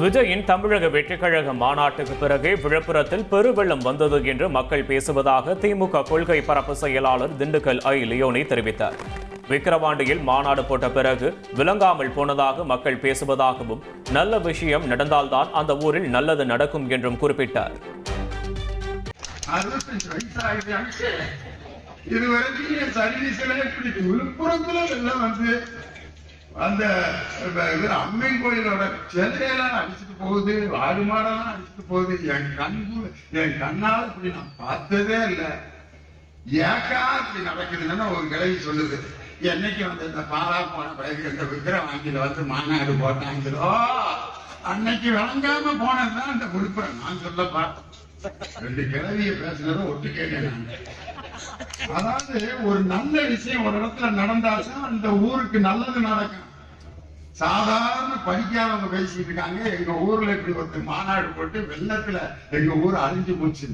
விஜயின் தமிழக வெற்றிக்கழக மாநாட்டுக்கு பிறகே விழுப்புரத்தில் பெருவெள்ளம் வந்தது என்று மக்கள் பேசுவதாக திமுக கொள்கை பரப்பு செயலாளர் திண்டுக்கல் ஐ. லியோனி தெரிவித்தார். விக்கிரவாண்டியில் மாநாடு போட்ட பிறகு விளங்காமல் போனதாக மக்கள் பேசுவதாகவும் நல்ல விஷயம் நடந்தால்தான் அந்த ஊரில் நல்லது நடக்கும் என்றும் குறிப்பிட்டார். அறுபத்தஞ்சு என் சர்வீஸ்ல இப்படி விழுப்புரத்துல எல்லாம் வந்து அந்த இது அம்மன் கோயிலோட சிலையெல்லாம் அடிச்சுட்டு போகுது ஆடு மாடெல்லாம் அடிச்சுட்டு போகுது. என் கண்கு என் கண்ணால் இப்படி நான் பார்த்ததே இல்லை. ஏக்கா இப்படி நடக்குதுன்னு ஒரு கிழவி சொல்லுது. என்னைக்கு வந்து இந்த பாலா போன பிறகு இந்த வாங்கியில வந்து மாநாடு போட்டாங்களோ அன்னைக்கு விளங்காம போனதுதான் இந்த விழுப்புரம் நான் சொல்ல பார்த்தேன். ரெண்டு கிழவிய பேசுனதை ஒட்டு கேட்டேன் நான். அதாவது ஒரு நல்ல விஷயம் ஒரு இடத்துல நடந்தாச்சும் அந்த ஊருக்கு நல்லது நடக்கும். சாதாரண படிக்காதவங்க பேசிட்டு இருக்காங்க. எங்க ஊர்ல இப்படி ஒரு மாநாடு போட்டு வெள்ளத்துல எங்க ஊர் அழிஞ்சு போச்சு